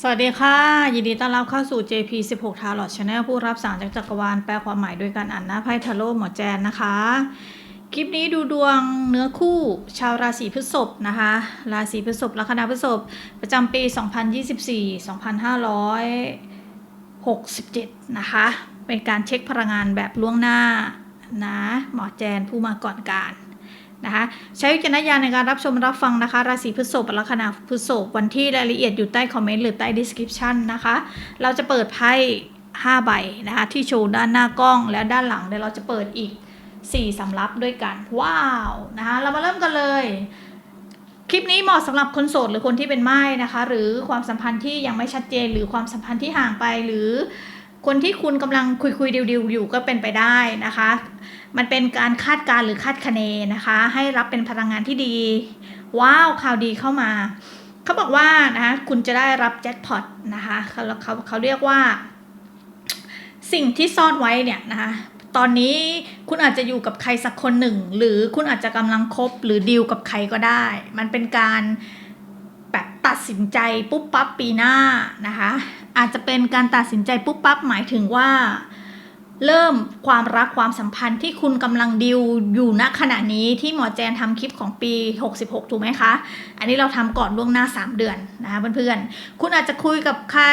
สวัสดีค่ะ ยินดีต้อนรับเข้าสู่ JP 16 Tarot Channel ผู้รับสารจากจักรวาลแปลความหมายโดยการอ่านหน้าไพ่ทาโร่หมอแจนนะคะ คลิปนี้ดูดวงเนื้อคู่ชาวราศีพฤษภนะคะ ราศีพฤษภลัคนาพฤษภประจำปี 2024 2567 นะคะ เป็นการเช็คพลังงานแบบล่วงหน้านะ หมอแจนผู้มาก่อนการ นะคะใช้วิจารณญาณในการรับชมรับฟังนะคะ ราศีพฤษภลัคนาพฤษภวันที่รายละเอียดอยู่ใต้คอมเมนต์หรือใต้ description นะคะ เราจะเปิดไพ่5ใบนะคะ ที่โชว์ด้านหน้ากล้องและด้านหลังเดี๋ยวเราจะเปิดอีก 4สำรับด้วยกัน ว้าวนะคะเรามาเริ่มกันเลยคลิปนี้เหมาะสำหรับคนโสดหรือคนที่เป็นไม้นะคะ หรือความสัมพันธ์ที่ยังไม่ชัดเจน หรือความสัมพันธ์ที่ห่างไปหรือ คนที่คุณกำลังคุยคุยดิวดิวๆอยู่ก็เป็นไปได้นะคะ มันเป็นการคาดการณ์หรือคาดคะเนนะคะ ให้รับเป็นพลังงานที่ดี ว้าวข่าวดีเข้ามา เขาบอกว่านะคะคุณจะได้รับแจ็คพอตนะคะเขาเขาเขาเรียกว่า สิ่งที่ซ่อนไว้เนี่ยนะคะตอนนี้คุณอาจจะอยู่กับใครสักคนหนึ่ง หรือคุณอาจจะกำลังคบหรือดีลกับใครก็ได้ มันเป็นการแบบตัดสินใจปุ๊บปั๊บปีหน้านะคะ อาจจะเป็นการตัดสินใจปุ๊บปั๊บหมายถึงว่า เริ่มความรักความสัมพันธ์ที่คุณกำลังดิวอยู่ณขณะนี้ที่หมอแจนทำคลิปของปี 66 ถูกไหมคะ อันนี้เราทำก่อนล่วงหน้า 3 เดือนนะคะเพื่อนๆ คุณอาจจะคุยกับใคร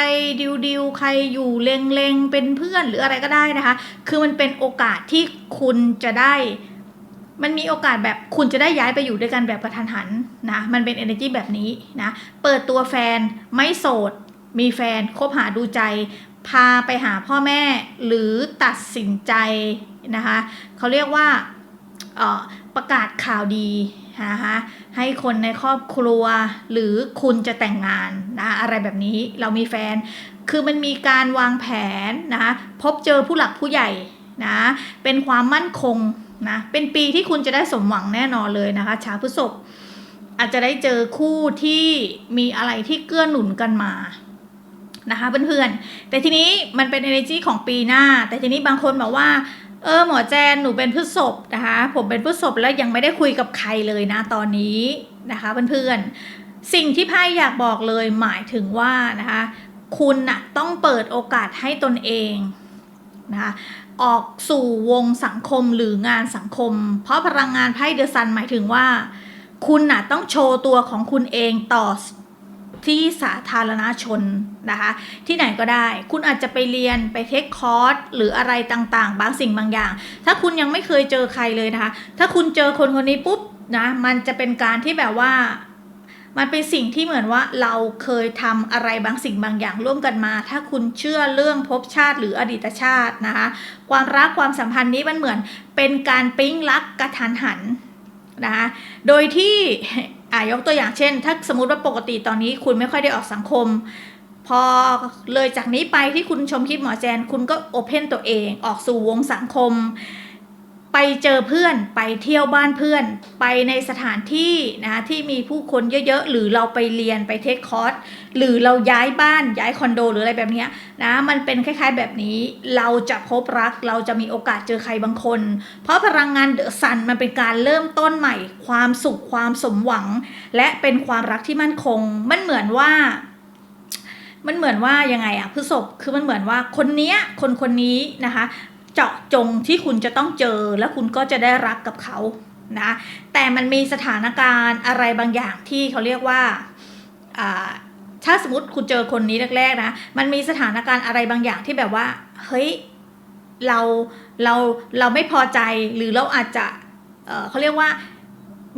ดิวดิวใครอยู่เลงเลงๆเป็นเพื่อนหรืออะไรก็ได้นะคะ คือมันเป็นโอกาสที่คุณจะได้มันมีโอกาสแบบคุณจะได้ย้ายไปอยู่ด้วยกันแบบกระทันหันนะ มันเป็น energy แบบนี้นะ เปิดตัวแฟนไม่โสด มีแฟนคบหาดูใจ พาไปหาพ่อแม่หรือตัดสินใจนะคะเขาเรียกว่าประกาศข่าวดีนะคะให้คนในครอบครัวหรือคุณจะแต่งงานนะอะไรแบบนี้เรามีแฟน คือมันมีการวางแผนนะคะพบเจอผู้หลักผู้ใหญ่นะเป็นความมั่นคงนะเป็นปีที่คุณจะได้สมหวังแน่นอนเลยนะคะชาวพฤษภอาจจะได้เจอคู่ที่มีอะไรที่เกื้อหนุนกันมา นะคะเพื่อนๆ แต่ทีนี้มันเป็น energy ของปีหน้า แต่ทีนี้บางคนบอกว่า เออหมอแจนหนูเป็นพฤษภนะคะ ผมเป็นพฤษภแล้วยังไม่ได้คุยกับใครเลยนะตอนนี้นะคะเพื่อนๆ สิ่งที่ไพ่อยากบอกเลยหมายถึงว่านะคะคุณน่ะต้องเปิดโอกาสให้ตนเองนะคะออกสู่วงสังคมหรืองานสังคม เพราะพลังงานไพ่เดอะซันหมายถึงว่า คุณน่ะต้องโชว์ตัวของคุณเองต่อ ที่สาธารณชนนะคะ ที่ไหนก็ได้ คุณอาจจะไปเรียนไปเทคคอร์สหรืออะไรต่างๆ บางสิ่งบางอย่าง ถ้าคุณยังไม่เคยเจอใครเลยนะคะ ถ้าคุณเจอคนคนนี้ปุ๊บนะมันจะเป็นการที่แบบว่ามันเป็นสิ่งที่เหมือนว่าเราเคยทำอะไรบางสิ่งบางอย่างร่วมกันมา ถ้าคุณเชื่อเรื่องภพชาติหรืออดีตชาตินะคะ ความรักความสัมพันธ์นี้มันเหมือนเป็นการปิ๊งรักกระทันหันนะคะ โดยที่ อ่ายกตัวอย่างเช่น ถ้าสมมติว่าปกติตอนนี้คุณไม่ค่อยได้ออกสังคม พอเลยจากนี้ไปที่คุณชมคลิปหมอแจน คุณก็โอเพนตัวเอง ออกสู่วงสังคม ไปเจอเพื่อนไปเที่ยวบ้านเพื่อน ไปในสถานที่นะคะที่มีผู้คนเยอะๆ หรือเราไปเรียนไปเทคคอร์สหรือเราย้ายบ้านย้ายคอนโดหรืออะไรแบบนี้นะมันเป็นคล้ายๆแบบนี้เราจะพบรักเราจะมีโอกาสเจอใครบางคน เพราะพลังงานเดอะซันมันเป็นการเริ่มต้นใหม่ ความสุขความสมหวัง และเป็นความรักที่มั่นคง มันเหมือนว่ามันเหมือนว่ายังไงอะพฤษภคือมันเหมือนว่าคนเนี้ยคนคนนี้นะคะ เจาะจงที่คุณจะต้องเจอแล้วคุณก็จะได้รักกับเขานะแต่มันมีสถานการณ์อะไรบางอย่างที่เขาเรียกว่าถ้าสมมติคุณเจอคนนี้แรกๆนะมันมีสถานการณ์อะไรบางอย่างที่แบบว่าเฮ้ยเราเราเราไม่พอใจหรือเราอาจจะเเขาเรียกว่า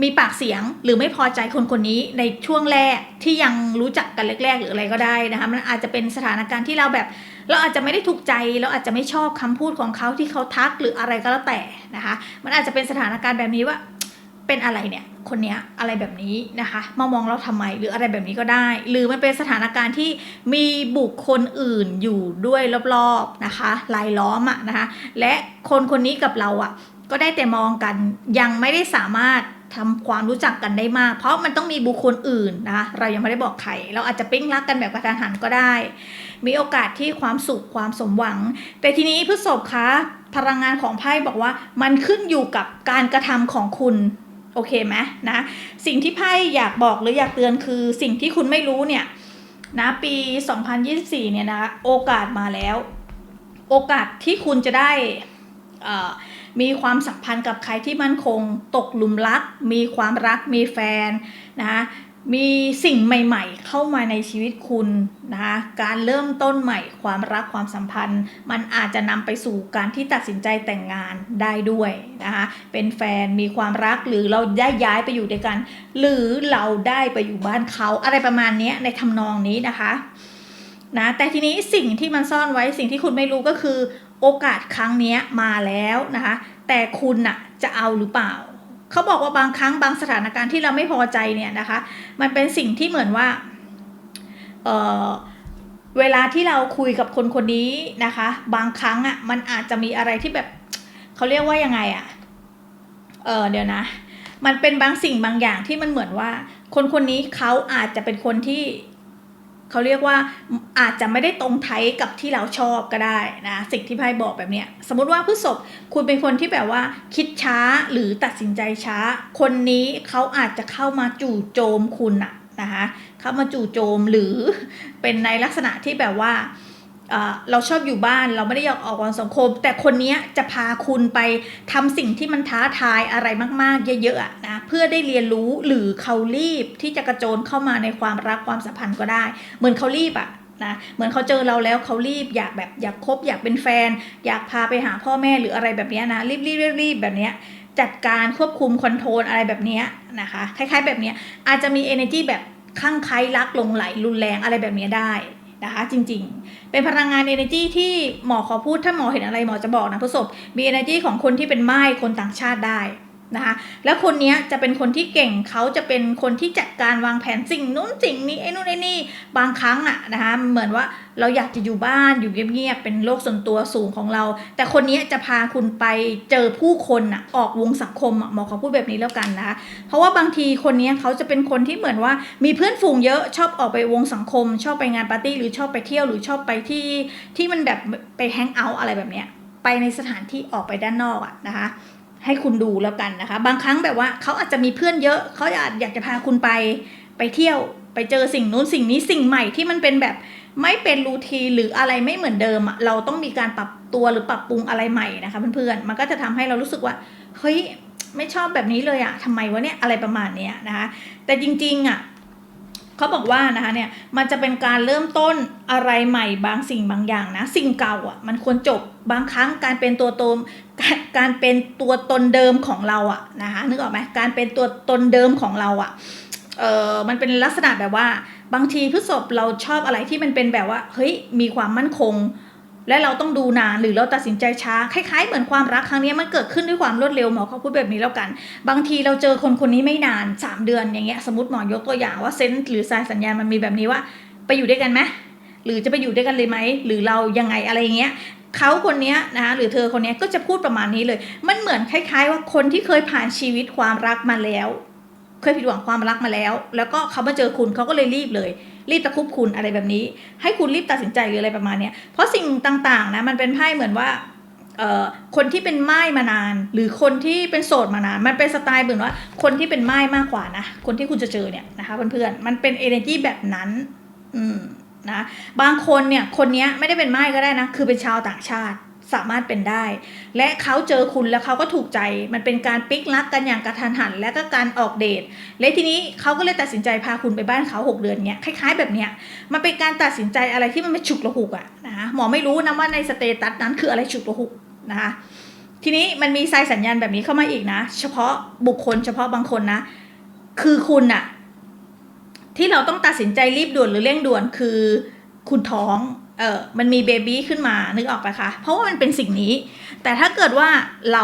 มีปากเสียงหรือไม่พอใจคนคนนี้ในช่วงแรกที่ยังรู้จักกันแรกๆ หรืออะไรก็ได้นะคะมันอาจจะเป็นสถานการณ์ที่เราแบบ เราอาจจะไม่ได้ถูกใจเราอาจจะไม่ชอบคำพูดของเขาที่เขาทักหรืออะไรก็แล้วแต่นะคะ มันอาจจะเป็นสถานการณ์แบบนี้ว่าเป็นอะไรเนี่ยคนเนี้ยอะไรแบบนี้นะคะมามองเราทำไมหรืออะไรแบบนี้ก็ได้ หรือมันเป็นสถานการณ์ที่มีบุคคลอื่นอยู่ด้วยรอบๆนะคะลายล้อมอะนะคะและคนคนนี้กับเราอะก็ได้แต่มองกันยังไม่ได้สามารถ ทำความรู้จักกันได้มาก เพราะมันต้องมีบุคคลอื่นนะคะเรายังไม่ได้บอกใครเราอาจจะปิ้งรักกันแบบกระทันหันก็ได้ มีโอกาสที่ความสุขความสมหวัง แต่ทีนี้พฤษภคะพลังงานของไพ่บอกว่า มันขึ้นอยู่กับการกระทำของคุณโอเคไหมนะสิ่งที่ไพ่อยากบอกหรืออยากเตือนคือสิ่งที่คุณไม่รู้เนี่ยนะปี 2024 เนี่ยนะโอกาสมาแล้ว โอกาสที่คุณจะได้อ่อ มีความสัมพันธ์กับใครที่มั่นคง ตกหลุมรัก มีความรักมีแฟนนะคะมีสิ่งใหม่ๆ เข้ามาในชีวิตคุณนะคะการเริ่มต้นใหม่ความรักความสัมพันธ์ มันอาจจะนำไปสู่การที่ตัดสินใจแต่งงานได้ด้วยนะคะเป็นแฟนมีความรักหรือเราได้ย้ายไปอยู่ด้วยกัน หรือเราได้ไปอยู่บ้านเขาอะไรประมาณนี้ในทำนองนี้นะคะนะแต่ทีนี้สิ่งที่มันซ่อนไว้สิ่งที่คุณไม่รู้ก็คือ โอกาสครั้งนี้มาแล้วนะคะ แต่คุณน่ะจะเอาหรือเปล่าเขาบอกว่าบางครั้งบางสถานการณ์ที่เราไม่พอใจเนี่ยนะคะ มันเป็นสิ่งที่เหมือนว่าเออเวลาที่เราคุยกับคนคนนี้นะคะ บางครั้งอะมันอาจจะมีอะไรที่แบบเขาเรียกว่ายังไงอะเออเดี๋ยวนะ มันเป็นบางสิ่งบางอย่างที่มันเหมือนว่า คนคนนี้เขาอาจจะเป็นคนที่ เขาเรียกว่าอาจจะไม่ได้ตรงไทยกับที่เราชอบก็ได้นะสิ่งที่ไพ่บอกแบบเนี้ยสมมติว่าพฤษภคุณเป็นคนที่แบบว่า คิดช้าหรือตัดสินใจช้า คนนี้เขาอาจจะเข้ามาจู่โจมคุณอะนะคะเข้ามาจู่โจมหรือเป็นในลักษณะที่แบบว่า เราชอบอยู่บ้านเราไม่ได้อยากออกกองสังคม แต่คนนี้จะพาคุณไปทำสิ่งที่มันท้าทายอะไรมากๆ เยอะๆนะเพื่อได้เรียนรู้หรือเขารีบที่จะกระโจนเข้ามาในความรักความสัมพันธ์ก็ได้ เหมือนเขารีบอะนะเหมือนเขาเจอเราแล้วเขารีบอยากแบบอยากคบอยากเป็นแฟน อยากพาไปหาพ่อแม่หรืออะไรแบบนี้นะรีบรีบรีบแบบนี้จัดการควบคุมคอนโทรลอะไรแบบนี้นะคะคล้ายๆ แบบนี้อาจจะมี energy แบบข้างใครรักหลงไหลรุนแรงอะไรแบบนี้ได้ นะคะจริงๆ เป็นพลังงาน energy ที่หมอขอพูดถ้าหมอเห็นอะไรหมอจะบอกนะผู้ศพมี energy ของคนที่เป็นไม้คนต่างชาติได้ นะคะแล้วคนนี้จะเป็นคนที่เก่งเขาจะเป็นคนที่จัดการวางแผนสิ่งนู้นสิ่งนี้ไอ้นู่นไอ้นี่บางครั้งอะนะคะเหมือนว่าเราอยากจะอยู่บ้านอยู่เงียบๆเป็นโลกส่วนตัวสูงของเรา แต่คนนี้จะพาคุณไปเจอผู้คนอะออกวงสังคมอะหมอเขาพูดแบบนี้แล้วกันนะคะเพราะว่าบางทีคนนี้เขาจะเป็นคนที่เหมือนว่ามีเพื่อนฝูงเยอะชอบออกไปวงสังคม ชอบไปงานปาร์ตี้หรือชอบไปเที่ยวหรือชอบไปที่ที่มันแบบไปแฮงเอาท์อะไรแบบเนี้ยไปในสถานที่ออกไปด้านนอกอะนะคะ ให้คุณดูแล้วกันนะคะ บางครั้งแบบว่าเขาอาจจะมีเพื่อนเยอะเขาอาจอยากจะพาคุณไปไปเที่ยวไปเจอสิ่งนู้นสิ่งนี้สิ่งใหม่ที่มันเป็นแบบไม่เป็นรูทีหรืออะไรไม่เหมือนเดิม เราต้องมีการปรับตัวหรือปรับปรุงอะไรใหม่นะคะเพื่อนๆมันก็จะทำให้เรารู้สึกว่าเฮ้ยไม่ชอบแบบนี้เลยอะทำไมวะเนี่ยอะไรประมาณเนี้ยนะคะ แต่จริงๆอะ เขาบอกว่านะคะเนี่ยมันจะเป็นการเริ่มต้นอะไรใหม่บางสิ่งบางอย่างนะ สิ่งเก่าอะมันควรจบบางครั้งการเป็นตัวตนการการเป็นตัวตนเดิมของเราอะนะคะนึกออกไหมการเป็นตัวตนเดิมของเราอะเออมันเป็นลักษณะแบบว่า บางทีพฤษภเราชอบอะไรที่มันเป็นแบบว่าเฮ้ยมีความมั่นคง และเราต้องดูนานหรือเราตัดสินใจช้าคล้ายๆเหมือนความรักครั้งนี้มันเกิดขึ้นด้วยความรวดเร็วหมอเขาพูดแบบนี้แล้วกัน บางทีเราเจอคนคนนี้ไม่นาน 3 เดือนอย่างเงี้ยสมมติหมอยกตัวอย่างว่าเซนส์หรือสายสัญญาณมันมีแบบนี้ว่า ไปอยู่ด้วยกันไหมหรือจะไปอยู่ด้วยกันเลยไหมหรือเรายังไงอะไรเงี้ยเขาคนนี้นะคะหรือเธอคนนี้ก็จะพูดประมาณนี้เลย มันเหมือนคล้าย ๆ ว่าคนที่เคยผ่านชีวิตความรักมาแล้ว เคยผิดหวังความรักมาแล้ว แล้วก็เขามาเจอคุณเขาก็เลยรีบเลย รีบตะคุบคุณอะไรแบบนี้ ให้คุณรีบตัดสินใจหรืออะไรประมาณเนี้ยเพราะสิ่งต่างๆนะมันเป็นไพ่เหมือนว่าเอ่อคนที่เป็นไม้มานาน หรือคนที่เป็นโสดมานาน มันเป็นสไตล์เหมือนว่าคนที่เป็นไม้มากกว่านะคนที่คุณจะเจอเนี่ยนะคะเพื่อนๆมันเป็น energy แบบนั้นอืมนะบางคนเนี่ยคนนี้ไม่ได้เป็นไม้ก็ได้นะคือเป็นชาวต่างชาติ สามารถเป็นได้ และเขาเจอคุณแล้วเขาก็ถูกใจ มันเป็นการปิ๊กลักกันอย่างกระทันหัน และก็การออกเดท และทีนี้เขาก็เลยตัดสินใจพาคุณไปบ้านเขาหกเดือนเนี้ยคล้ายๆ แบบเนี้ยมันเป็นการตัดสินใจอะไรที่มันไม่ฉุกละหุกอะนะคะหมอไม่รู้นะว่าในสเตตัสนั้นคืออะไรฉุกละหุกนะคะทีนี้มันมีสายสัญญาณแบบนี้เข้ามาอีกนะ เฉพาะบุคคลเฉพาะบางคนนะ คือคุณอะที่เราต้องตัดสินใจรีบด่วนหรือเร่งด่วนคือคุณท้อง เออมันมีเบบี้ขึ้นมานึกออกไปคะเพราะว่ามันเป็นสิ่งนี้ แต่ถ้าเกิดว่าเรา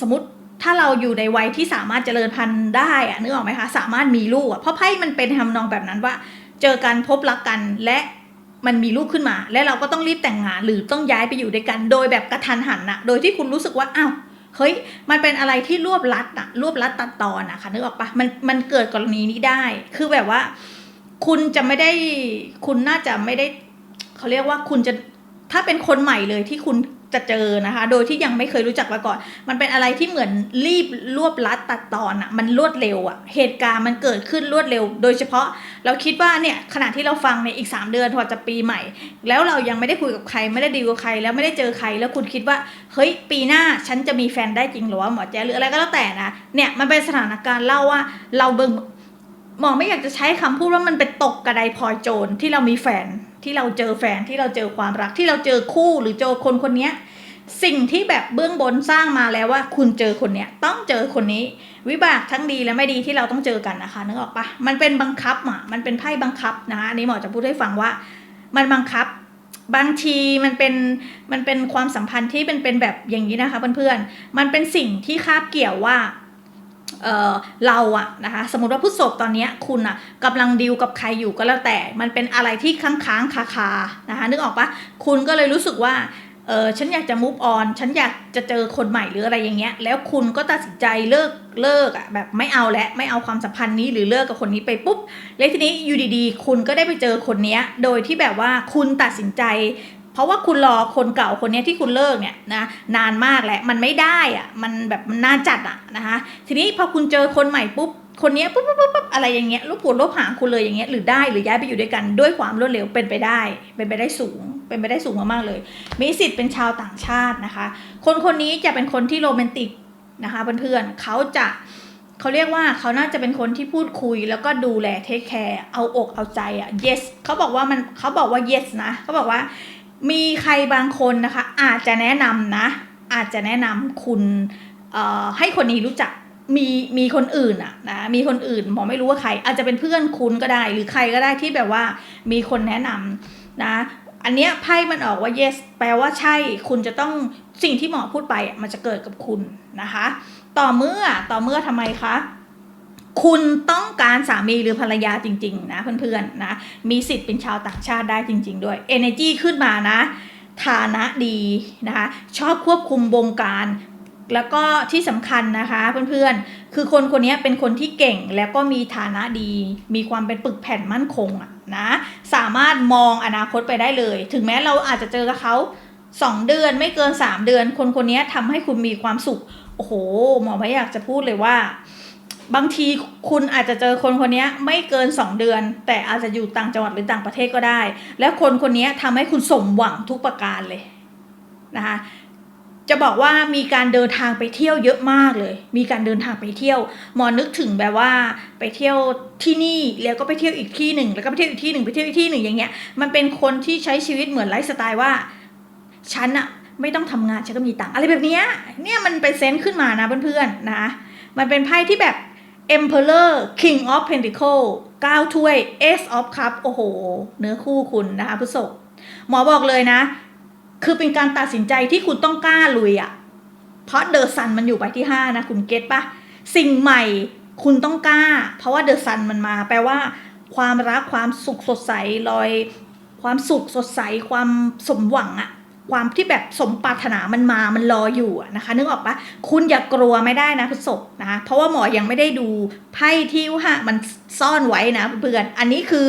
สมมติถ้าเราอยู่ในวัยที่สามารถเจริญพันธุ์ได้อะนึกออกไหมคะ สามารถมีลูกอะเพราะไพ่มันเป็นทำนองแบบนั้นว่า เจอกันพบรักกันและมันมีลูกขึ้นมา และเราก็ต้องรีบแต่งงานหรือต้องย้ายไปอยู่ด้วยกัน โดยแบบกระทันหันนะโดยที่คุณรู้สึกว่าอ้าวเฮ้ยมันเป็นอะไรที่รวบลัดอะรวบลัดตัดตอนอะค่ะนึกออกปะมันมันเกิดกรณีนี้ได้ คือแบบว่า คุณจะไม่ได้คุณน่าจะไม่ได้ เขาเรียกว่าคุณจะถ้าเป็นคนใหม่เลยที่คุณจะเจอนะคะ โดยที่ยังไม่เคยรู้จักมาก่อน มันเป็นอะไรที่เหมือนรีบรวบลัดตัดตอนอะมันรวดเร็วอะเหตุการณ์มันเกิดขึ้นรวดเร็ว โดยเฉพาะเราคิดว่าเนี่ยขณะที่เราฟังในอีก 3 เดือนพอจะปีใหม่ แล้วเรายังไม่ได้คุยกับใคร ไม่ได้ดีลกับใคร แล้วไม่ได้เจอใคร แล้วคุณคิดว่าเฮ้ยปีหน้าฉันจะมีแฟนได้จริงหรอหมอแจ๊หรืออะไรก็แล้วแต่นะเนี่ยมันเป็นสถานการณ์เล่าว่าเราเบิ่งหมอไม่อยากจะใช้คำพูดว่ามันเป็นตกกระไดพลอยโจรที่เรามีแฟน ที่เราเจอแฟนที่เราเจอความรักที่เราเจอคู่หรือเจอคนคนนี้สิ่งที่แบบเบื้องบนสร้างมาแล้วว่า คุณเจอคนเนี้ยต้องเจอคนนี้ วิบากทั้งดีและไม่ดีที่เราต้องเจอกันนะคะนึกออกปะมันเป็นบังคับอะมันเป็นไพ่บังคับนะคะนี้หมอจะพูดให้ฟังว่า มันบังคับบางทีมันเป็นมันเป็นความสัมพันธ์ที่เป็นเป็นแบบอย่างนี้นะคะเพื่อนๆมันเป็นสิ่งที่คาบเกี่ยวว่า เเราอะนะคะสมมติว่าผู้ศพตอนนี้คุณอะกำลังดีลกับใครอยู่ก็แล้วแต่ มันเป็นอะไรที่ค้างค้างคาคานะคะนึกออกปะคุณก็เลยรู้สึกว่าเออฉันอยากจะ move on ฉันอยากจะเจอคนใหม่หรืออะไรอย่างเงี้ย แล้วคุณก็ตัดสินใจเลิกเลิกอะแบบไม่เอาแล้วไม่เอาความสัมพันธ์นี้หรือเลิกกับคนนี้ไปปุ๊บแล้วทีนี้อยู่ดีๆ คุณก็ได้ไปเจอคนเนี้ย โดยที่แบบว่าคุณตัดสินใจ ราะว่าคุณรอคนเก่าคนนี้ที่คุณเลิกเนี่ยนะนานมากแหละมันไม่ได้อะมันแบบมันน่าจัดอะนะคะทีนี้พอคุณเจอคนใหม่ปุ๊บคนนี้ปุ๊บปุ๊บปุ๊บอะไรอย่างเงี้ยลูกปวลูกหางคุณเลยอย่างเงี้ยหรือได้หรือย้ายไปอยู่ด้วยกันด้วยความรวดเร็วเป็นไปได้ เป็นไปได้สูง เป็นไปได้สูงมากๆเลย มีสิทธิ์เป็นชาวต่างชาตินะคะ คนคนนี้จะเป็นคนที่โรแมนติกนะคะเพื่อนๆเขาจะเขาเรียกว่าเขาน่าจะเป็นคนที่พูดคุยแล้วก็ดูแลเทคแคร์เอาอกเอาใจอะ yes เขาบอกว่ามันเขาบอกว่า yes นะเขาบอกว่า มีใครบางคนนะคะ อาจจะแนะนำนะ อาจจะแนะนำคุณให้คนนี้รู้จักมีมีคนอื่นอะนะมีคนอื่นหมอไม่รู้ว่าใคร อาจจะเป็นเพื่อนคุณก็ได้ หรือใครก็ได้ที่แบบว่ามีคนแนะนำนะอันเนี้ยไพ่มันออกว่า yes แปลว่าใช่ คุณจะต้องสิ่งที่หมอพูดไปมันจะเกิดกับคุณนะคะ ต่อเมื่อต่อเมื่อทำไมคะ คุณต้องการสามีหรือภรรยาจริง ๆ นะเพื่อนๆนะ มีสิทธิ์เป็นชาวต่างชาติได้จริง ๆ ด้วย energy ขึ้นมานะ ฐานะดีนะคะ ชอบควบคุมวงการ แล้วก็ที่สำคัญนะคะเพื่อนๆ คือคนคนนี้เป็นคนที่เก่งแล้วก็มีฐานะดี มีความเป็นปึกแผ่นมั่นคงอะนะ สามารถมองอนาคตไปได้เลย ถึงแม้เราอาจจะเจอกับเขาสองเดือนไม่เกินสามเดือน คนคนนี้ทำให้คุณมีความสุข โอ้โห หมอไม่อยากจะพูดเลยว่า บางทีคุณอาจจะเจอคนคนนี้ไม่เกิน 2 เดือน แต่อาจจะอยู่ต่างจังหวัดหรือต่างประเทศก็ได้ แล้วคนคนนี้ทำให้คุณสมหวังทุกประการเลยนะคะจะบอกว่ามีการเดินทางไปเที่ยวเยอะมากเลย มีการเดินทางไปเที่ยวหมอนึกถึงแบบว่าไปเที่ยวที่นี่แล้วก็ไปเที่ยวอีกที่หนึ่งแล้วก็ไปเที่ยวอีกที่หนึ่งไปเที่ยวอีกที่หนึ่งอย่างเงี้ย มันเป็นคนที่ใช้ชีวิตเหมือนไลฟ์สไตล์ว่าฉันอะไม่ต้องทำงานฉันก็มีตังอะไรแบบเนี้ยเนี่ยมันเป็นเซนส์ขึ้นมานะเพื่อนๆนะ มันเป็นไพ่ที่แบบ Emperor King of Pentacle 9 ถ้วย Ace of Cup โอ้โห เนื้อคู่คุณนะคะพุทธศหมอบอกเลยนะ คือเป็นการตัดสินใจที่คุณต้องกล้าลุยอะ่ะ เพราะเดอะซันมันอยู่ใบที่ 5 นะ คุณเก็ตปะสิ่งใหม่คุณต้องกล้า เพราะว่าเดอะซันมันมา แปลว่า ความรักความสุขสดใสลอย ความสุขสดใสความสมหวังอะ ความที่แบบสมปรารถนามันมา มันรออยู่นะคะ นึกออกปะคุณอย่ากกลัวไม่ได้นะพุทธศพนะคะ เพราะว่าหมอยังไม่ได้ดูไพ่ที่ว่ามันซ่อนไว้นะเพื่อนอันนี้คือ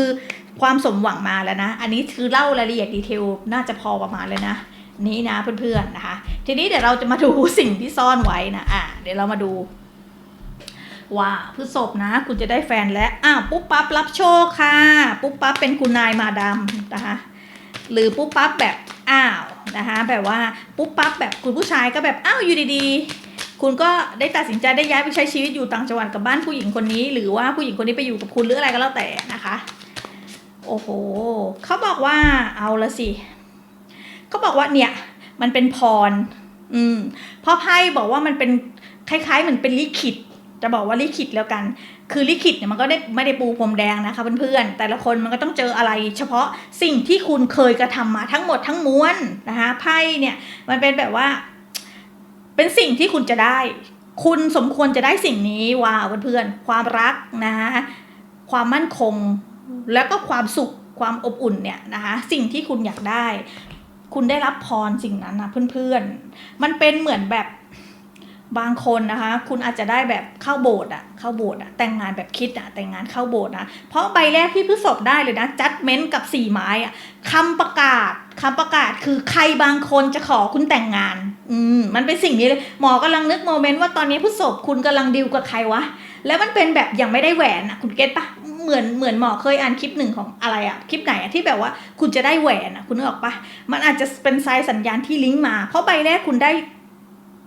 ความสมหวังมาแล้วนะ อันนี้คือเล่ารายละเอียดดีเทลน่าจะพอประมาณเลยนะ นี้นะเพื่อนๆนะคะ ทีนี้เดี๋ยวเราจะมาดูสิ่งที่ซ่อนไว้นะ อะ เดี๋ยวเรามาดูว่าพฤษภนะ คุณจะได้แฟนแล้ว อ้าว ปุ๊บปั๊บรับโชคค่ะ ปุ๊บปั๊บเป็นคุณนายมาดำนะคะ หรือปุ๊บปั๊บแบบอ้าวนะคะแบบว่าปุ๊บปั๊บแบบคุณผู้ชายก็แบบอ้าวอยู่ดีๆ คุณก็ได้ตัดสินใจได้ย้ายไปใช้ชีวิตอยู่ต่างจังหวัดกับบ้านผู้หญิงคนนี้ หรือว่าผู้หญิงคนนี้ไปอยู่กับคุณหรืออะไรก็แล้วแต่นะคะ โอ้โหเขาบอกว่าเอาละสิเขาบอกว่าเนี่ยมันเป็นพร อืมเพราะไพ่บอกว่ามันเป็นคล้ายๆเหมือนเป็นลิขิต จะบอกว่าลิขิตแล้วกัน คือลิขิตเนี่ยมันก็ได้ไม่ได้ปูพรมแดงนะคะเพื่อนๆ แต่ละคนมันก็ต้องเจออะไร เฉพาะสิ่งที่คุณเคยกระทำมาทั้งหมดทั้งมวลนะคะไพ่เนี่ยมันเป็นแบบว่า เป็นสิ่งที่คุณจะได้ คุณสมควรจะได้สิ่งนี้ว้าวเพื่อนๆ ความรักนะคะความมั่นคงแล้วก็ความสุขความอบอุ่นเนี่ยนะคะสิ่งที่คุณอยากได้ คุณได้รับพรสิ่งนั้นนะเพื่อนๆ มันเป็นเหมือนแบบ บางคนนะคะ คุณอาจจะได้แบบเข้าโบสถ์อะเข้าโบสถ์อะแต่งงานแบบคิดอะแต่งงานเข้าโบสถ์นะเพราะใบแรกที่พฤษภได้เลยนะจัดเม้นกับสี่ไม้อะคำประกาศคำประกาศคือใครบางคนจะขอคุณแต่งงาน อืมมันเป็นสิ่งนี้เลยหมอกำลังนึกโมเมนต์ว่าตอนนี้พฤษภคุณกำลังดิวกับใครวะแล้วมันเป็นแบบยังไม่ได้แหวนอะคุณเก็ตปะเหมือนเหมือนหมอเคยอ่านคลิปหนึ่งของอะไรอะคลิปไหนอะที่แบบว่าคุณจะได้แหวนอะคุณนึกออกปะมันอาจจะเป็นไซน์สัญญาณที่ลิงก์มา เพราะใบแรกคุณได้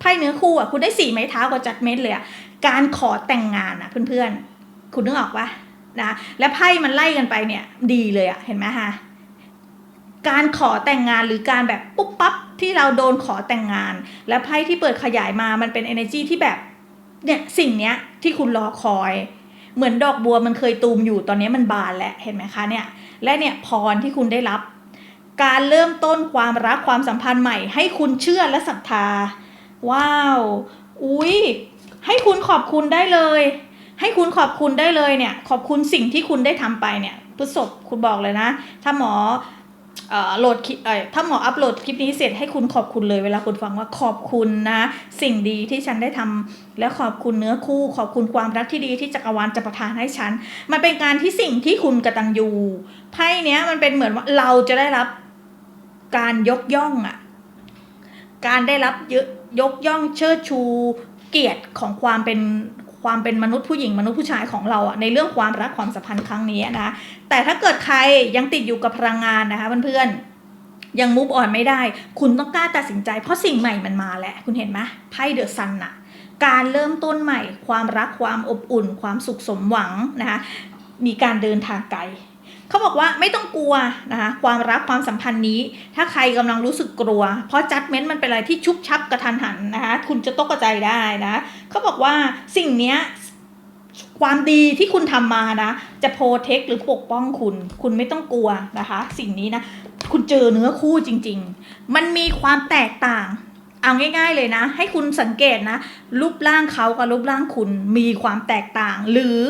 ไพ่เนื้อคู่อะคุณได้สี่ไม้เท้ากับจัดเม็ดเลยอะการขอแต่งงานอะเพื่อนๆ คุณนึกออกปะนะและไพ่มันไล่กันไปเนี่ยดีเลยอะเห็นไหมฮะการขอแต่งงานหรือการแบบปุ๊บปั๊บที่เราโดนขอแต่งงาน และไพ่ที่เปิดขยายมามันเป็น energy ที่แบบเนี่ยสิ่งเนี้ยที่คุณรอคอย เหมือนดอกบัวมันเคยตูมอยู่ตอนนี้มันบานแล้วเห็นไหมคะเนี่ยและเนี่ยพรที่คุณได้รับ การเริ่มต้นความรักความสัมพันธ์ใหม่ ให้คุณเชื่อและศรัทธา ว้าว อุ้ยให้คุณขอบคุณได้เลย ให้คุณขอบคุณได้เลยเนี่ย ขอบคุณสิ่งที่คุณได้ทำไปเนี่ยพฤษภคุณบอกเลยนะ ถ้าหมออ่อโหลดคลิปเอ่อถ้าหมออัปโหลดคลิปนี้เสร็จให้คุณขอบคุณเลยเวลาคุณฟังว่าขอบคุณนะ สิ่งดีที่ฉันได้ทำและขอบคุณเนื้อคู่ ขอบคุณความรักที่ดีที่จักรวาลจะประทานให้ฉัน มันเป็นการที่สิ่งที่คุณกระตันยูไพ่เนี้ยมันเป็นเหมือนว่าเราจะได้รับการยกย่องอะการได้รับเยก ยกย่องเชิดชูเกียรติของความเป็นความเป็นมนุษย์ผู้หญิงมนุษย์ผู้ชายของเราอะในเรื่องความรักความสัมพันธ์ครั้งนี้นะแต่ถ้าเกิดใครยังติดอยู่กับพลังงานนะคะเพื่อนๆยังมูฟออนไม่ได้ คุณต้องกล้าตัดสินใจเพราะสิ่งใหม่มันมาแหละคุณเห็นไหมไพ่เดอะซันน่ะการเริ่มต้นใหม่ ความรักความอบอุ่น ความสุขสมหวังนะคะมีการเดินทางไกล เขาบอกว่าไม่ต้องกลัวนะคะความรักความสัมพันธ์นี้ ถ้าใครกำลังรู้สึกกลัว เพราะจัดเม้นต์มันเป็นอะไรที่ชุบชับกระทันหันนะคะคุณจะตกใจได้นะเขาบอกว่าสิ่งเนี้ยความดีที่คุณทำมานะ จะโปรเทคหรือปกป้องคุณ คุณไม่ต้องกลัวนะคะ สิ่งนี้นะ คุณเจอเนื้อคู่จริง ๆ มันมีความแตกต่าง เอาง่าย ๆเลยนะ ให้คุณสังเกตนะ รูปร่างเขากับรูปร่างคุณมีความแตกต่าง หรือ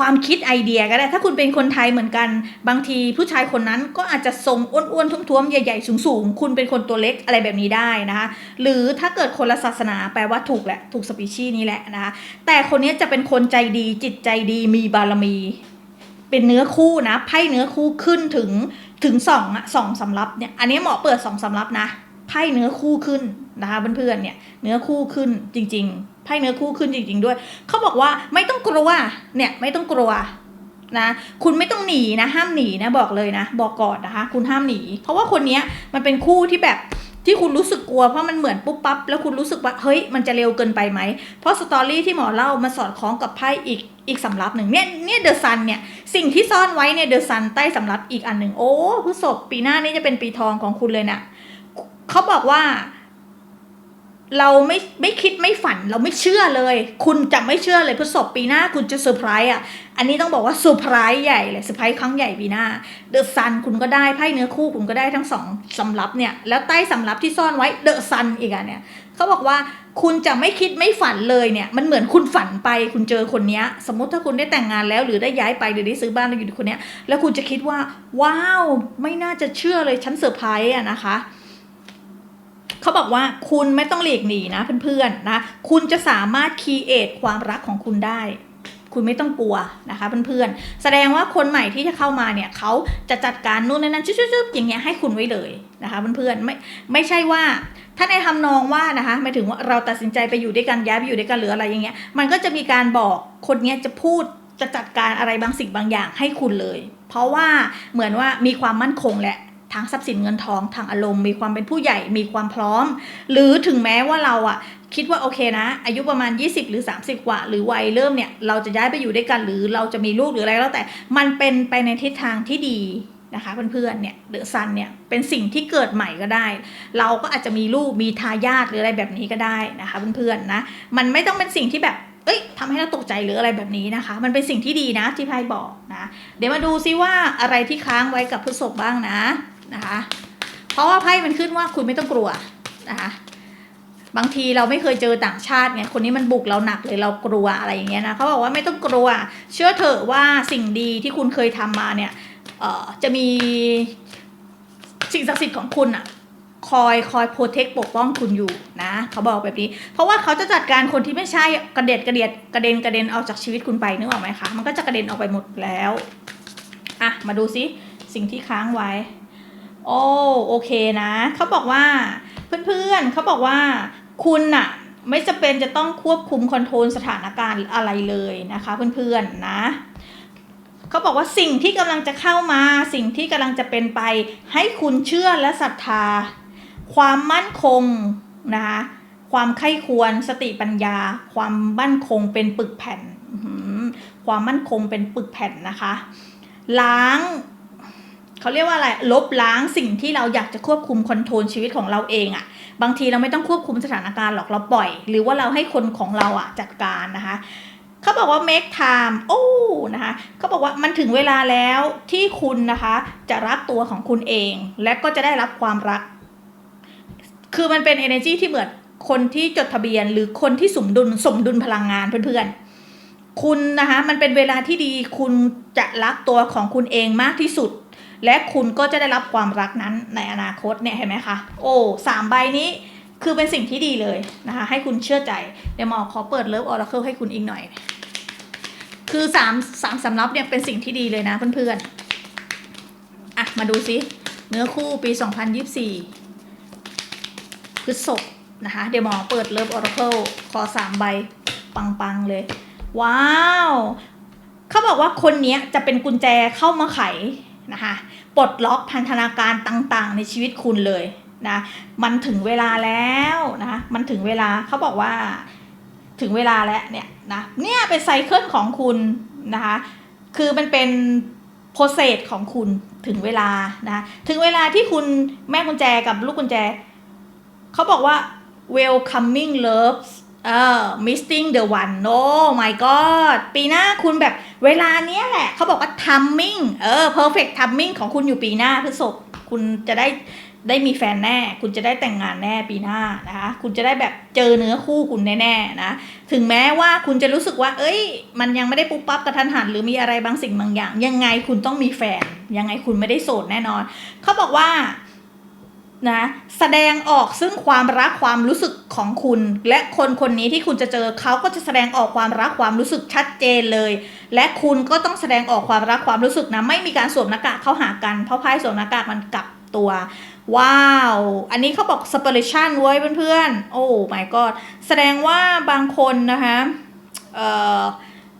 ความคิดไอเดียก็ได้ ถ้าคุณเป็นคนไทยเหมือนกัน บางทีผู้ชายคนนั้นก็อาจจะทรงอ้วนๆท้วมๆ ใหญ่ๆ สูงๆ คุณเป็นคนตัวเล็กอะไรแบบนี้ได้นะคะ หรือถ้าเกิดคนละศาสนาแปลว่าถูกแหละ ถูกสปีชีส์นี้แหละนะคะ แต่คนนี้จะเป็นคนใจดีจิตใจดีมีบารมี เป็นเนื้อคู่นะไพ่เนื้อคู่ขึ้นถึงถึงสองอะสองสำรับเนี่ยอันนี้หมอเปิดสองสำรับนะ ไพ่เนื้อคู่ขึ้นนะคะเพื่อนๆเนี่ยเนื้อคู่ขึ้นจริง ๆไพ่เนื้อคู่ขึ้นจริง ๆ ด้วยเขาบอกว่าไม่ต้องกลัวเนี่ยไม่ต้องกลัวนะคุณไม่ต้องหนีนะห้ามหนีนะบอกเลยนะ บอกก่อนนะคะ คุณห้ามหนี เพราะว่าคนนี้มันเป็นคู่ที่แบบที่คุณรู้สึกกลัวเพราะมันเหมือนปุ๊บปั๊บแล้วคุณรู้สึกว่าเฮ้ยมันจะเร็วเกินไปไหม เพราะสตอรี่ที่หมอเล่ามาสอดคล้องกับไพ่อีกอีกสำรับหนึ่งเนี่ยเนี่ยเดอะซันเนี่ยสิ่งที่ซ่อนไว้เนี่ยเดอะซันใต้สำรับอีกอันหนึ่งโอ้พฤษภปีหน้านี่จะเป็นปีทองของคุณเลยนะ เขาบอกว่า เราไม่ไม่คิดไม่ฝันเราไม่เชื่อเลย คุณจะไม่เชื่อเลยพฤษภปีหน้าคุณจะเซอร์ไพรส์อะ อันนี้ต้องบอกว่าเซอร์ไพรส์ใหญ่เลยเซอร์ไพรส์ครั้งใหญ่ปีหน้าเดอะซันคุณก็ได้ไพ่เนื้อคู่คุณก็ได้ทั้งสองสำรับเนี่ย แล้วใต้สำรับที่ซ่อนไว้เดอะซันอีกอะเนี่ยเขาบอกว่าคุณจะไม่คิดไม่ฝันเลยเนี่ย มันเหมือนคุณฝันไปคุณเจอคนเนี้ย สมมติถ้าคุณได้แต่งงานแล้ว หรือได้ย้ายไปหรือได้ซื้อบ้านแล้วอยู่กับคนเนี้ย แล้วคุณจะคิดว่า ว้าว ไม่น่าจะเชื่อเลยฉันเซอร์ไพรส์อะนะคะ เขาบอกว่าคุณไม่ต้องหลีกหนีนะเพื่อนๆนะ คุณจะสามารถคีเอทความรักของคุณได้คุณไม่ต้องกลัวนะคะเพื่อนๆ แสดงว่าคนใหม่ที่จะเข้ามาเนี่ยเขาจะจัดการนู่นนนั่นชุบๆๆอย่างเงี้ยให้คุณไว้เลยนะคะเพื่อนๆไม่ไม่ใช่ว่า ถ้าในทำนองว่านะคะหมายถึงว่าเราตัดสินใจไปอยู่ด้วยกันย้ายไปอยู่ด้วยกันหรืออะไรอย่างเงี้ยมันก็จะมีการบอกคนเนี้ยจะพูดจะจัดการอะไรบางสิ่งบางอย่างให้คุณเลย เพราะว่าเหมือนว่ามีความมั่นคงแหละ ทางทรัพย์สินเงินทองทางอารมณ์มีความเป็นผู้ใหญ่มีความพร้อม หรือถึงแม้ว่าเราอะคิดว่าโอเคนะ อายุประมาณ 20 หรือ 30 กว่า หรือวัยเริ่มเนี่ยเราจะย้ายไปอยู่ด้วยกัน หรือเราจะมีลูกหรืออะไรแล้วแต่มันเป็นไปในทิศทางที่ดีนะคะเพื่อนๆเนี่ยเดอะซันเนี่ยเป็นสิ่งที่เกิดใหม่ก็ได้ เราก็อาจจะมีลูกมีทายาทหรืออะไรแบบนี้ก็ได้นะคะเพื่อนๆนะมันไม่ต้องเป็นสิ่งที่แบบเอ้ยทำให้เราตกใจหรืออะไรแบบนี้นะคะ มันเป็นสิ่งที่ดีนะที่ไพ่บอกนะ เดี๋ยวมาดูซิว่าอะไรที่ค้างไว้กับพฤษภบ้างนะ นะคะ เพราะว่าไพ่มันขึ้นว่าคุณไม่ต้องกลัวนะคะบางทีเราไม่เคยเจอต่างชาติไงคนนี้มันบุกเราหนักเลยเรากลัวอะไรอย่างเงี้ยนะเขาบอกว่าไม่ต้องกลัว เชื่อเถอะว่าสิ่งดีที่คุณเคยทำมาเนี่ยเอ่อจะมีสิ่งศักดิ์สิทธิ์ของคุณอะคอยคอยโปรเทคปกป้องคุณอยู่นะเขาบอกแบบนี้ เพราะว่าเขาจะจัดการคนที่ไม่ใช่กระเด็ดกระเดียดกระเด็นกระเด็นออกจากชีวิตคุณไปนึกออกไหมคะมันก็จะกระเด็นออกไปหมดแล้วอะมาดูซิสิ่งที่ค้างไว้ โอ้โอเคนะเขาบอกว่าเพื่อนๆเขาบอกว่าคุณน่ะไม่จำเป็นจะต้องควบคุมคอนโทรลสถานการณ์อะไรเลยนะคะเพื่อนๆนะเขาบอกว่าสิ่งที่กำลังจะเข้ามาสิ่งที่กำลังจะเป็นไป ให้คุณเชื่อและศรัทธา ความมั่นคงนะคะความไข้ควรสติปัญญา ความมั่นคงเป็นปึกแผ่น ความมั่นคงเป็นปึกแผ่นนะคะ ล้าง เขาเรียกว่าอะไรลบล้างสิ่งที่เราอยากจะควบคุมคอนโทรลชีวิตของเราเองอะ่ะ บางทีเราไม่ต้องควบคุมสถานการณ์หรอกเราปล่อย หรือว่าเราให้คนของเราอะ่ะจัดการนะคะเขาบอกว่า make time โอ้นะคะเขาบอกว่ามันถึงเวลาแล้วที่คุณนะคะจะรักตัวของคุณเอง และก็จะได้รับความรัก คือมันเป็น energy ที่เหมือนคนที่จดทะเบียน หรือคนที่สมดุลสมดุลพลังงานเพื่อนๆคุณนะคะมันเป็นเวลาที่ดีคุณจะรักตัวของคุณเองมากที่สุด และคุณก็จะได้รับความรักนั้นในอนาคตเนี่ยเห็นไหมคะโอ้สามใบนี้คือเป็นสิ่งที่ดีเลยนะคะ ให้คุณเชื่อใจ เดี๋ยวหมอขอเปิดเลิฟออร์เคิลให้คุณอีกหน่อย คือสามสามสำรับเนี่ยเป็นสิ่งที่ดีเลยนะเพื่อนๆอะมาดูซิเนื้อคู่ปี 2024พฤษภนะคะ เดี๋ยวหมอเปิดเลิฟออร์เคิลขอสามใบปังๆเลย ว้าว เขาบอกว่าคนนี้จะเป็นกุญแจเข้ามาไข นะคะปลดล็อกพันธนาการต่างๆ ในชีวิตคุณเลยนะมันถึงเวลาแล้วนะมันถึงเวลาเขาบอกว่าถึงเวลาแล้วเนี่ยนะเนี่ยเป็นไซเคิลของคุณนะคะคือมันเป็นโปรเซสของคุณถึงเวลานะถึงเวลาที่คุณแม่กุญแจกับลูกกุญแจเขาบอกว่า welcoming loves เออ missing the one no my god ปีหน้าคุณแบบเวลาเนี้ยแหละ เขาบอกว่า timing เออ perfect timing ของคุณอยู่ปีหน้าพฤษภคุณจะได้ได้มีแฟนแน่ คุณจะได้แต่งงานแน่ปีหน้านะคะ คุณจะได้แบบเจอเนื้อคู่คุณแน่ๆนะ ถึงแม้ว่าคุณจะรู้สึกว่า เอ้ย มันยังไม่ได้ปุ๊บปั๊บกระทันหัน หรือมีอะไรบางสิ่งบางอย่าง ยังไงคุณต้องมีแฟน ยังไงคุณไม่ได้โสดแน่นอน เขาบอกว่า นะแสดงออกซึ่งความรักความรู้สึกของคุณ และคนคนนี้ที่คุณจะเจอเขาก็จะแสดงออกความรักความรู้สึกชัดเจนเลย และคุณก็ต้องแสดงออกความรักความรู้สึกนะไม่มีการสวมหน้ากากเข้าหากัน เพราะไพ่สวมหน้ากากมันกลับตัว ว้าว อันนี้เขาบอก separation ไว้เพื่อนๆ โอ้ my god แสดงว่าบางคนนะคะเอ่อ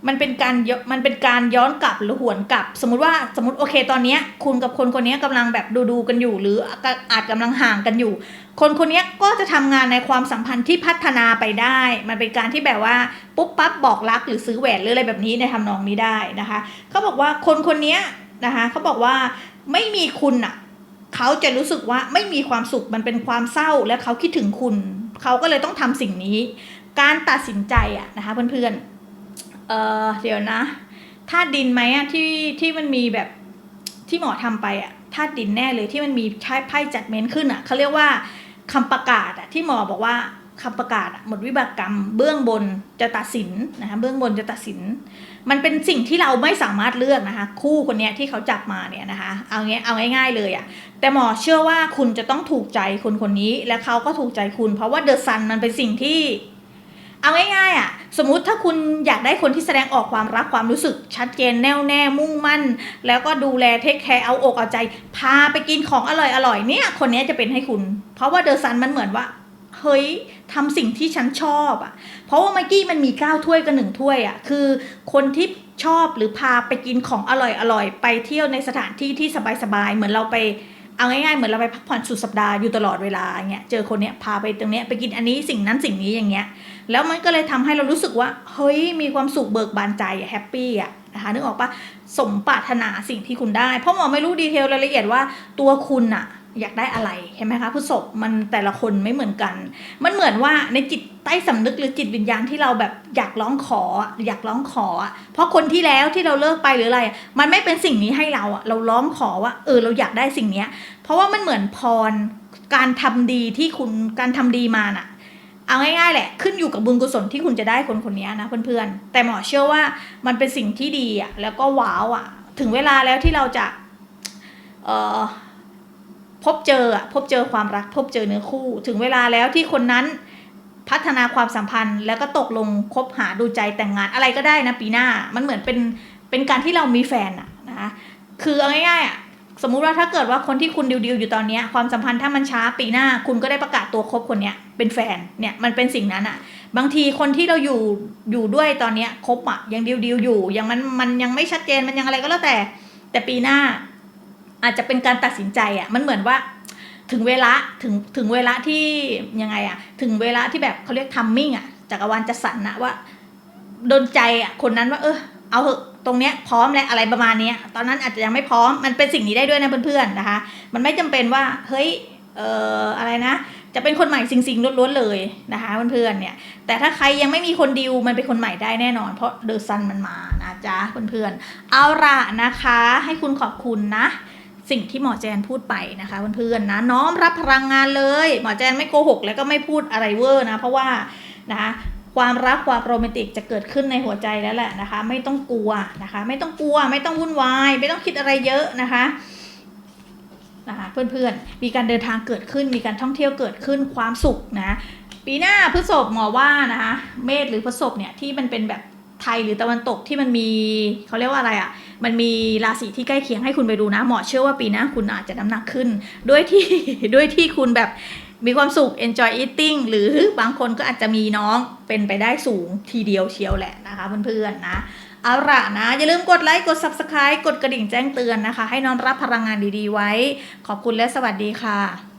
มันเป็นการมันเป็นการย้อนกลับหรือหวนกลับ สมมุติว่าสมมติโอเค ตอนเนี้ยคุณกับคนคนนี้ยกำลังแบบดูดูกันอยู่ หรืออาจกำลังห่างกันอยู่ คนคนนี้ก็จะทำงานในความสัมพันธ์ที่พัฒนาไปได้ มันเป็นการที่แบบว่าปุ๊บปั๊บบอกรักหรือซื้อแหวนหรืออะไรแบบนี้ในทำนองนี้ได้นะคะเขาบอกว่าคนคนนี้นะคะเขาบอกว่าไม่มีคุณอะเขาจะรู้สึกว่าไม่มีความสุขมันเป็นความเศร้าและเขาคิดถึงคุณ เขาก็เลยต้องทำสิ่งนี้ การตัดสินใจอะนะคะเพื่อนๆ เออเดี๋ยวนะธาตุดินไหมอะที่ที่มันมีแบบที่หมอทำไปอะธาตุดินแน่เลยที่มันมีใช้ไพ่จัดเม้นขึ้นอะเขาเรียกว่าคำประกาศอะที่หมอบอกว่าคำประกาศอะหมดวิบากกรรม เบื้องบนจะตัดสินนะคะเบื้องบนจะตัดสิน มันเป็นสิ่งที่เราไม่สามารถเลือกนะคะ คู่คนนี้ที่เขาจับมาเนี่ยนะคะ เอางี้เอาง่าย ๆ เลยอะแต่หมอเชื่อว่าคุณจะต้องถูกใจคนคนนี้ และเขาก็ถูกใจคุณ เพราะว่าเดอะซันมันเป็นสิ่งที่ เอาง่ายๆอะสมมุติถ้าคุณอยากได้คนที่แสดงออกความรักความรู้สึก ชัดเจนแน่วแน่มุ่งมั่น แล้วก็ดูแลเทคแคร์เอาอกเอาใจ พาไปกินของอร่อยๆเนี่ย คนนี้จะเป็นให้คุณ เพราะว่าเดอะซันมันเหมือนว่า เฮ้ยทำสิ่งที่ฉันชอบอะ เพราะว่าเมื่อกี้มันมีเก้าถ้วยกับหนึ่งถ้วยอะคือคนที่ชอบหรือพาไปกินของอร่อยๆไปเที่ยวในสถานที่ที่สบายๆเหมือนเราไป เอาง่ายๆเหมือนเราไปพักผ่อนสุดสัปดาห์อยู่ตลอดเวลาอย่างเงี้ยเจอคนเนี้ยพาไปตรงเนี้ยไปกินอันนี้สิ่งนั้นสิ่งนี้อย่างเงี้ยแล้วมันก็เลยทำให้เรารู้สึกว่าเฮ้ยมีความสุขเบิกบานใจแฮปปี้อะนะคะนึกออกปะสมปรารถนาสิ่งที่คุณได้ เพราะหมอไม่รู้ดีเทลรายละเอียดว่าตัวคุณอะ อยากได้อะไรเห็นไหมคะผู้ศพมันแต่ละคนไม่เหมือนกัน มันเหมือนว่าในจิตใต้สำนึกหรือจิตวิญญาณที่เราแบบอยากร้องขอ อยากร้องขอ เพราะคนที่แล้วที่เราเลิกไปหรืออะไร มันไม่เป็นสิ่งนี้ให้เราอะเราร้องขอว่า เออเราอยากได้สิ่งเนี้ย เพราะว่ามันเหมือนพรการทำดีที่คุณการทำดีมาน่ะ เอาง่ายๆแหละ ขึ้นอยู่กับบุญกุศลที่คุณจะได้คนคนนี้นะเพื่อนๆ แต่หมอเชื่อว่ามันเป็นสิ่งที่ดีอะแล้วก็ว้าวอะถึงเวลาแล้วที่เราจะ เออ พบเจออะพบเจอความรัก พบเจอเนื้อคู่ ถึงเวลาแล้วที่คนนั้นพัฒนาความสัมพันธ์ แล้วก็ตกลงคบหาดูใจแต่งงานอะไรก็ได้นะปีหน้ามันเหมือนเป็นเป็นการที่เรามีแฟนอะนะคะคือเอาง่ายๆอะสมมุติว่าถ้าเกิดว่าคนที่คุณดิวดิวอยู่ตอนนี้ความสัมพันธ์ถ้ามันช้าปีหน้า คุณก็ได้ประกาศตัวคบคนเนี้ยเป็นแฟนเนี่ยมันเป็นสิ่งนั้นอะบางทีคนที่เราอยู่อยู่ด้วยตอนเนี้ยคบอะยังดิวดิวอยู่ยังมันมันยังไม่ชัดเจนมันยังอะไรก็แล้วแต่ แต่ปีหน้า อาจจะเป็นการตัดสินใจอะมันเหมือนว่าถึงเวลาถึงถึงเวลาที่ยังไงอะถึงเวลาที่แบบเขาเรียกทัมมิ่งอะจักรวาลจะสั่นนะว่าโดนใจอะคนนั้นว่าเออเอาเหอะตรงเนี้ยพร้อมแล้วอะไรประมาณเนี้ยตอนนั้นอาจจะยังไม่พร้อมมันเป็นสิ่งนี้ได้ด้วยนะเพื่อนๆนะคะ มันไม่จำเป็นว่าเฮ้ยเอ่ออะไรนะ จะเป็นคนใหม่สิงๆล้วนๆเลยนะคะเพื่อนๆเนี่ย แต่ถ้าใครยังไม่มีคนดิวมันเป็นคนใหม่ได้แน่นอน เพราะเดอะซันมันมานะจ๊ะเพื่อนๆเอาละนะคะ ให้คุณขอบคุณนะ สิ่งที่หมอแจนพูดไปนะคะเพื่อนๆนะน้อมรับพลังงานเลย หมอแจนไม่โกหก แล้วก็ไม่พูดอะไรเวอร์นะ เพราะว่านะคะความรักความโรแมนติกจะเกิดขึ้นในหัวใจแล้วแหละนะคะ ไม่ต้องกลัวนะคะ ไม่ต้องกลัว ไม่ต้องวุ่นวาย ไม่ต้องคิดอะไรเยอะนะคะนะคะเพื่อนๆ มีการเดินทางเกิดขึ้น มีการท่องเที่ยวเกิดขึ้นความสุขนะปีหน้าพฤษภหมอว่านะคะเมษหรือพฤษภเนี่ยที่มันเป็นแบบไทยหรือตะวันตกที่มันมีเขาเรียกว่าอะไรอะ่ะ มันมีราศีที่ใกล้เคียงให้คุณไปดูนะหมอเชื่อว่าปีหน้าคุณอาจจะน้ำหนักขึ้น ด้วยที่ด้วยที่คุณแบบมีความสุข enjoy eating หรือบางคนก็อาจจะมีน้องเป็นไปได้สูงทีเดียวเชียวแหละนะคะเพื่อนๆนะเอาละนะ อย่าลืมกดไลค์ กด subscribe กดกระดิ่งแจ้งเตือนนะคะ ให้น้องรับพลังงานดีๆไว้ ขอบคุณและสวัสดีค่ะ